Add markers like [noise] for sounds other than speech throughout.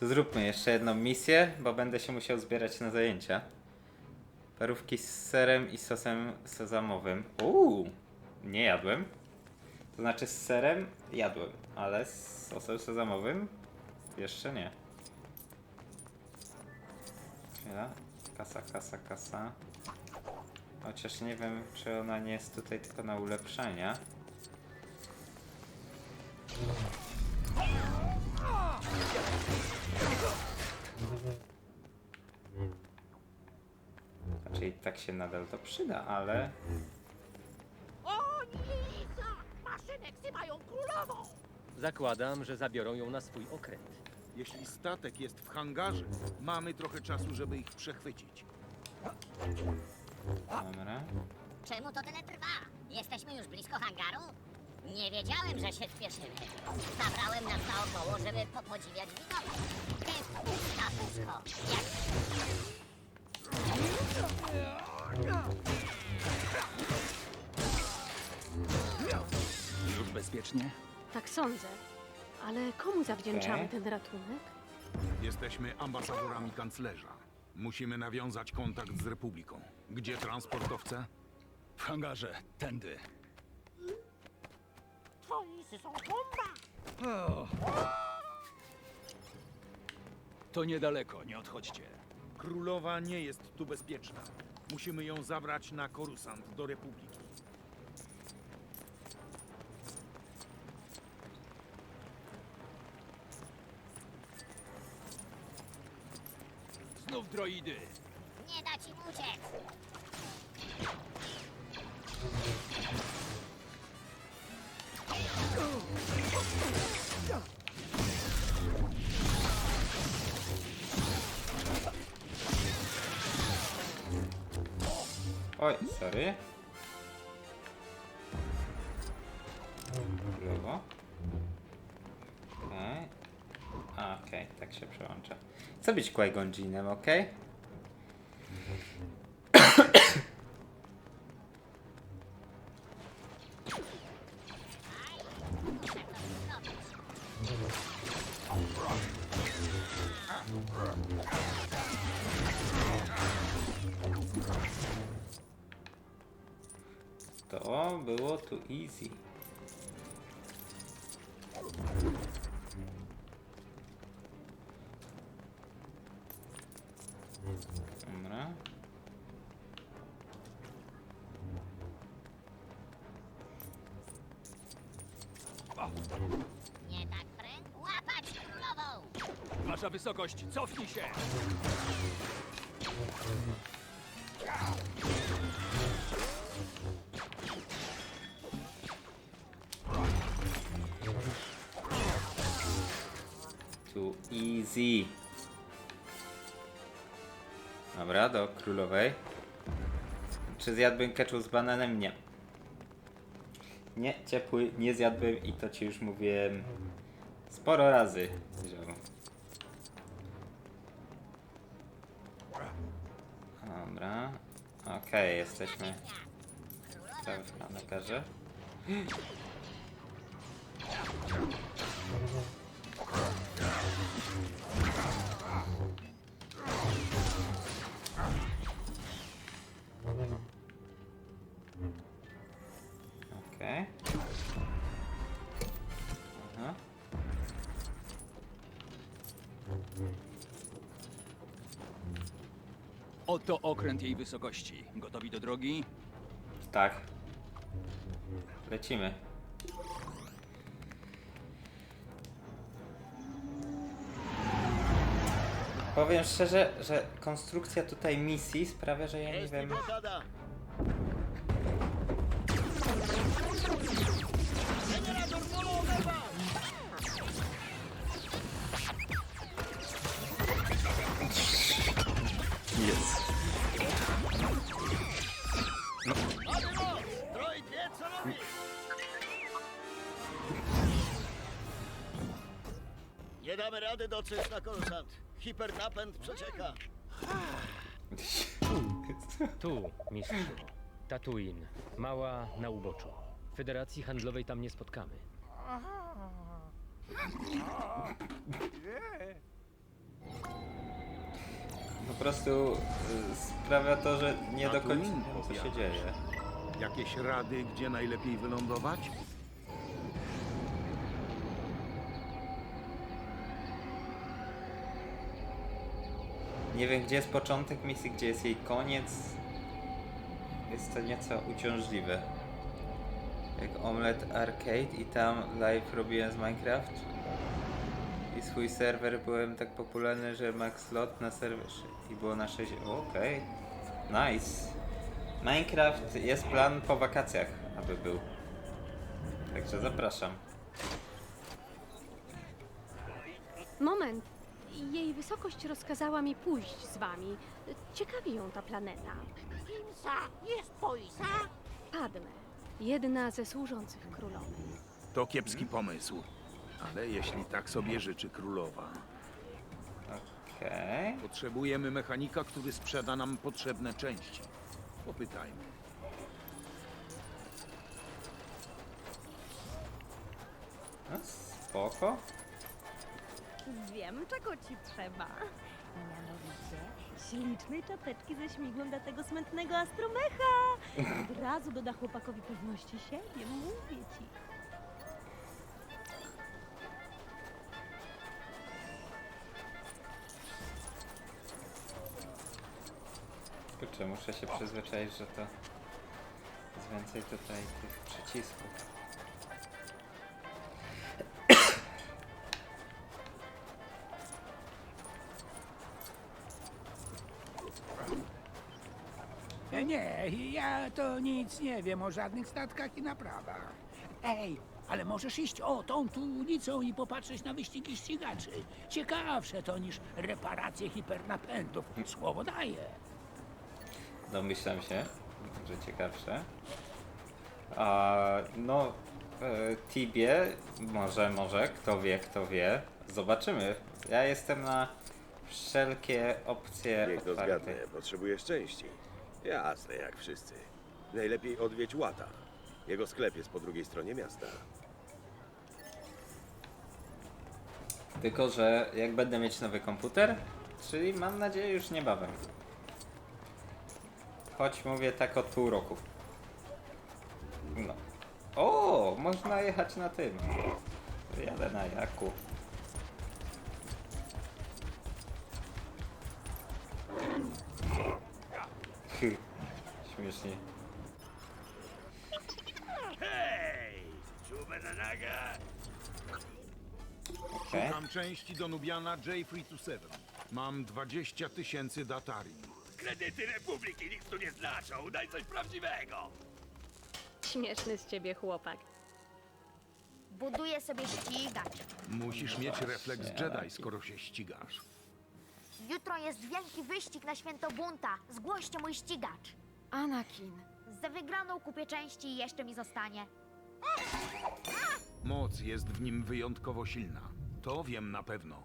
To zróbmy jeszcze jedną misję, bo będę się musiał zbierać na zajęcia. Parówki z serem i sosem sezamowym. Uuu, nie jadłem. To znaczy z serem jadłem, ale z sosem sezamowym jeszcze nie. Kasa, kasa, kasa. Chociaż nie wiem, czy ona nie jest tutaj tylko na ulepszenia. Znaczy i tak się nadal to przyda, ale... O, Lisa! Maszyneksy mają królową! Zakładam, że zabiorą ją na swój okręt. Jeśli statek jest w hangarze, mamy trochę czasu, żeby ich przechwycić. Dobra. Czemu to tyle trwa? Jesteśmy już blisko hangaru? Nie wiedziałem, że się spieszymy. Zabrałem nas naokoło, żeby popodziwiać widok. Ty, statusko, jak Już bezpiecznie? Tak sądzę. Ale komu zawdzięczamy Okej. ten ratunek? Jesteśmy ambasadorami kanclerza. Musimy nawiązać kontakt z Republiką. Gdzie transportowce? W hangarze, tędy. Twoisy są bomba! To niedaleko, nie odchodźcie. Królowa nie jest tu bezpieczna. Musimy ją zabrać na Korusant do Republiki. Znów droidy. Oj, sorry. Lewo. Okej. Okej, tak się przełącza. Chcę być Qui-Gon okej? To było tu easy. Dobra. Nie tak pręd. Łapać królową! Wasza wysokość, cofnij się! Too easy. Dobra, do królowej. Czy zjadłbym ketchup z bananem? Nie. Nie, ciepły, nie zjadłbym i to ci już mówiłem sporo razy. Dobra. Okej, jesteśmy cały w hangarze. Oto okręt jej wysokości. Gotowi do drogi? Tak. Lecimy. Powiem szczerze, że konstrukcja tutaj misji sprawia, że ja nie wiem. Rady dotrzeć na korsant. Hipernapęd przecieka. Tu, mistrzu. Tatooine. Mała na uboczu. Federacji Handlowej tam nie spotkamy. Po prostu y, sprawia to, że nie do końca wiem, co się dzieje. Jakieś rady, gdzie najlepiej wylądować? Nie wiem, gdzie jest początek misji, gdzie jest jej koniec. Jest to nieco uciążliwe. Jak Omelette Arcade i tam live robiłem z Minecraft. I swój serwer byłem tak popularny, że max lot na serwerze. I było na 6. Okej. Nice. Minecraft jest plan po wakacjach, aby był. Także zapraszam. Moment. Jej wysokość rozkazała mi pójść z wami. Ciekawi ją ta planeta. Kimsa jest Poisa? Padme. Jedna ze służących królowej. To kiepski pomysł. Ale jeśli tak sobie życzy królowa, Okej. potrzebujemy mechanika, który sprzeda nam potrzebne części. Popytajmy. No spoko. Wiem, czego ci trzeba. Mianowicie ślicznej czapeczki ze śmigłem dla tego smętnego astromecha. Od razu doda chłopakowi pewności siebie, mówię ci. Kurczę, muszę się przyzwyczaić, że to jest więcej tutaj tych przycisków. Ja to nic nie wiem o żadnych statkach i naprawach. Ej, ale możesz iść o tą tu ulicą i popatrzeć na wyścigi ścigaczy. Ciekawsze to niż reparacje hipernapędów. Słowo daję. Domyślam się, że ciekawsze. A no, e, Tibie, może, może, kto wie, kto wie. Zobaczymy. Ja jestem na wszelkie opcje Niech to otwarte. zgadnę, potrzebujesz części. Jasne, jak wszyscy. Najlepiej odwiedź Łata. Jego sklep jest po drugiej stronie miasta. Tylko, że jak będę mieć nowy komputer, czyli mam nadzieję już niebawem. Choć mówię tak od pół roku. No. O, można jechać na tym. Jadę na jaku. Śmiesznie. Okej. Szukam części do Nubiana J327. Mam 20 tysięcy datarii. Kredyty Republiki nic tu nie znaczą. Daj coś prawdziwego! Śmieszny z ciebie chłopak. Buduję sobie ścigacz. Musisz mieć refleks Jedi, skoro się ścigasz. Jutro jest wielki wyścig na święto bunta. Zgłoście mój ścigacz. Anakin. Za wygraną kupię części i jeszcze mi zostanie. Moc jest w nim wyjątkowo silna. To wiem na pewno.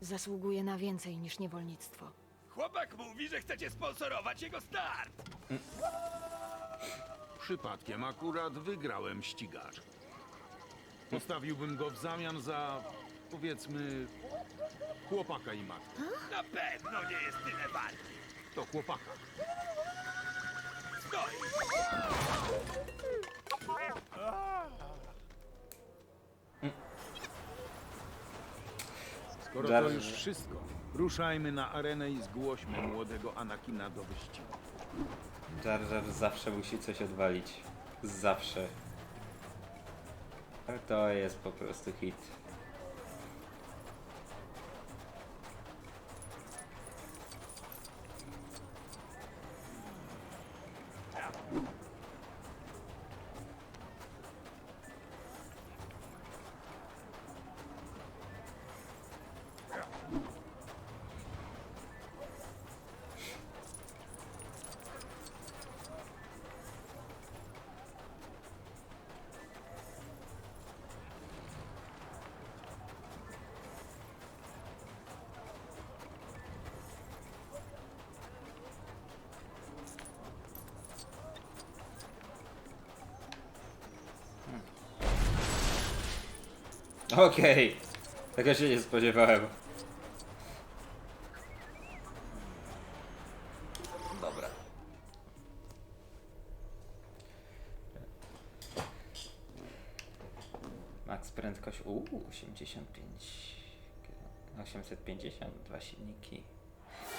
Zasługuje na więcej niż niewolnictwo. Chłopak mówi, że chcecie sponsorować jego start! Przypadkiem akurat wygrałem ścigacz. Postawiłbym go w zamian za, powiedzmy, chłopaka i matkę. Na pewno nie jest tyle wart! To chłopaka. Stoi! Skoro to już wszystko, ruszajmy na arenę i zgłośmy młodego Anakina do wyścigu. Jar Jar zawsze musi coś odwalić. Zawsze. Ale To jest po prostu hit. Okej. Tego się nie spodziewałem. Dobra. Max prędkość. u 85. 850, dwa silniki.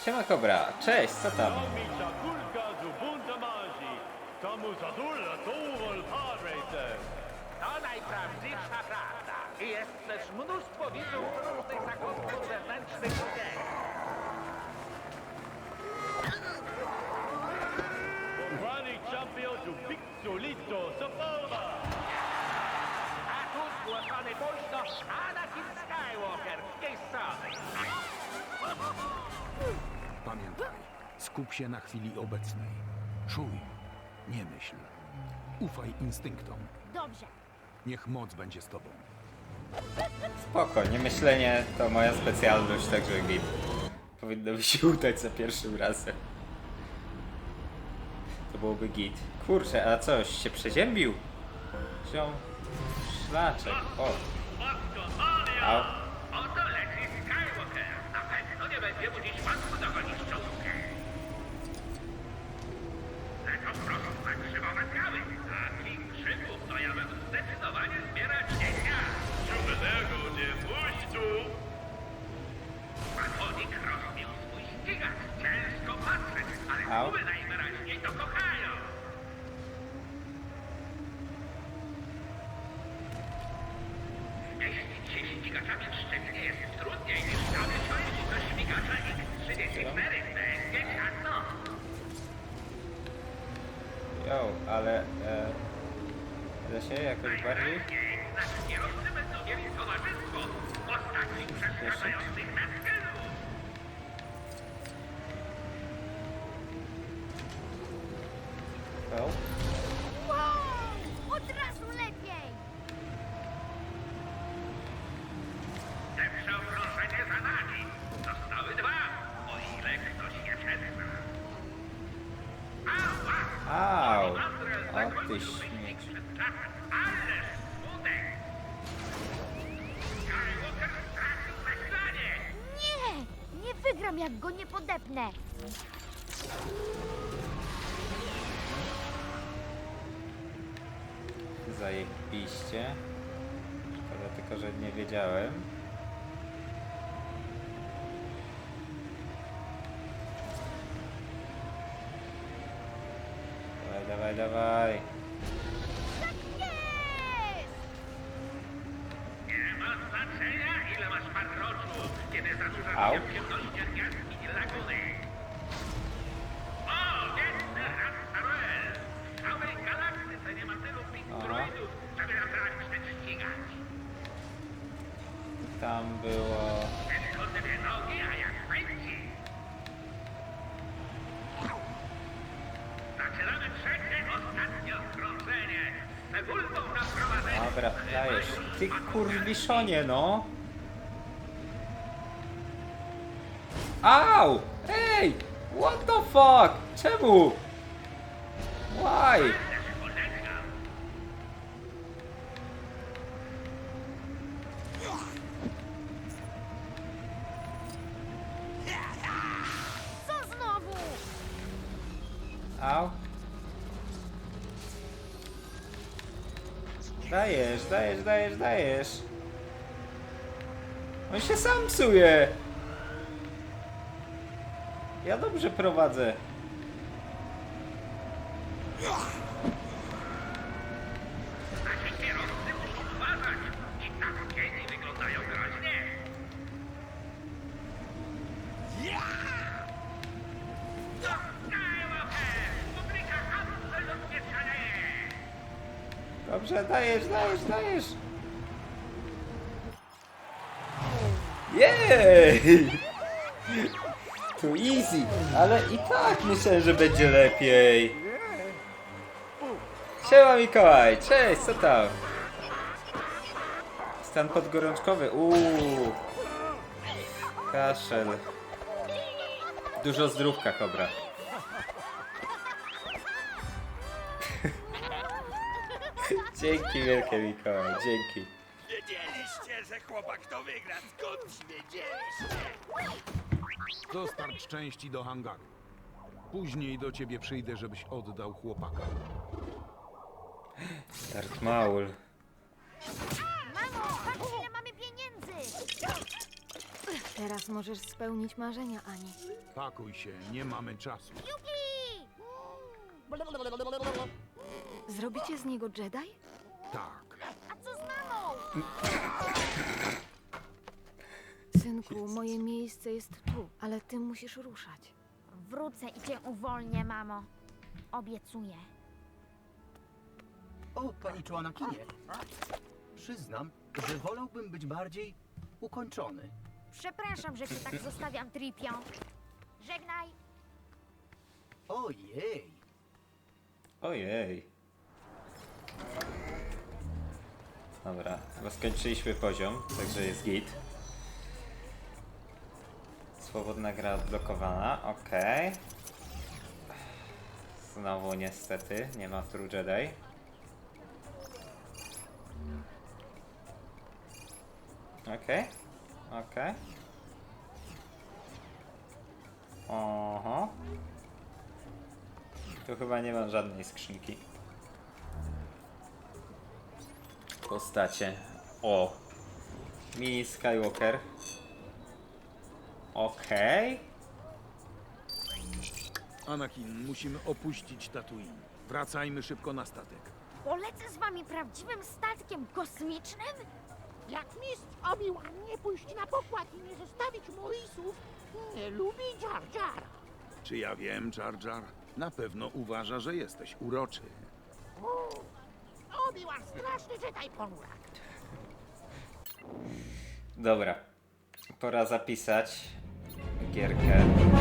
Siema Kobra, cześć, co tam? To najprawdziwsza prawda. I jest też mnóstwo widzów różnych zakątków zewnętrznych ziemi. A tu zgłoszony późno Anakin Skywalker z tej strony. Pamiętaj, skup się na chwili obecnej. Czuj, nie myśl. Ufaj instynktom. Dobrze. Niech moc będzie z tobą. Spoko, nie myślenie to moja specjalność, także git. Powinno mi się [laughs] udać za pierwszym razem. To byłoby git. Kurczę, a coś się przeziębił? Wziął szlaczek, o. Oto leci Skywalker. Na pewno nie będzie mu dziś łatwo dogonić czołówkę. Lecą prosto na krzywowe skały. A kim krzywów to ja bym zdecydowanie zbierać nie Batonik rozbił swój ścigacz. Ciężko patrzeć, ale Au. kuby najwyraźniej to kochają. Jeździć się ścigaczami w Szczecinie jest trudniej niż sobie siąść do śmigacza X-34. Będzie ciasno. Jo, ale... E, da się jakoś bardziej? Nasi kierowcy będą mieli towarzystwo postaci przeszkadzających na O. Wow! Od razu lepiej! Lepsze okrążenie za nami. Zostały dwa, o ile ktoś jeszcze zna. Ała! Au! Zagroził ty śmieć. Ależ smutek! Skywalker stracił zasilanie! Nie! Nie wygram, jak go nie podepnę! Zajebiście. Szkoda tylko, że nie wiedziałem. Dawaj, dawaj, dawaj. Jest! Nie ma znaczenia, ile masz parroczu, kiedy zanurzasz Au. się Ty kurwiszonie, no! Au! Ej! What the fuck? Czemu? Why? Dajesz, dajesz, dajesz. On się sam psuje. Ja dobrze prowadzę. To easy, ale i tak myślę, że będzie lepiej. Siema Mikołaj, cześć, co tam? Stan podgorączkowy, uuu. Kaszel. Dużo zdrówka, kobra. [laughs] Dzięki wielkie Mikołaj, dzięki. Wiedzieliście, że chłopak to wygra. Skąd wiedzieliście? Dostarcz części do hangaru. Później do ciebie przyjdę, żebyś oddał chłopaka. Start Maul. Mamo, patrz ile mamy pieniędzy! Teraz możesz spełnić marzenia, Ani. Pakuj się, nie mamy czasu. Jupi! Zrobicie z niego Jedi? Tak. A co z mamą? Synku, moje miejsce jest tu, ale ty musisz ruszać. Wrócę i cię uwolnię, mamo. Obiecuję. O, pani Czuanakinie. Przyznam, że wolałbym być bardziej ukończony. Przepraszam, że cię tak zostawiam, Tripio. Żegnaj. Ojej, Ojej. Dobra, chyba skończyliśmy poziom, także jest git. Swobodna gra odblokowana, okej. Znowu niestety, nie ma True Jedi. Okej, okej. Oho. Tu chyba nie ma żadnej skrzynki. Postacie. O! Mini Skywalker. Okej. Anakin, musimy opuścić Tatooine. Wracajmy szybko na statek. Polecę z wami prawdziwym statkiem kosmicznym? Jak mistrz Obi-Wan nie pójść na pokład i nie zostawić Morisów, nie lubi Jar Jara. Czy ja wiem, Jar Jar? Na pewno uważa, że jesteś uroczy. Obi-Wan straszny Jedi ponurak. Dobra. Pora zapisać Get a cara.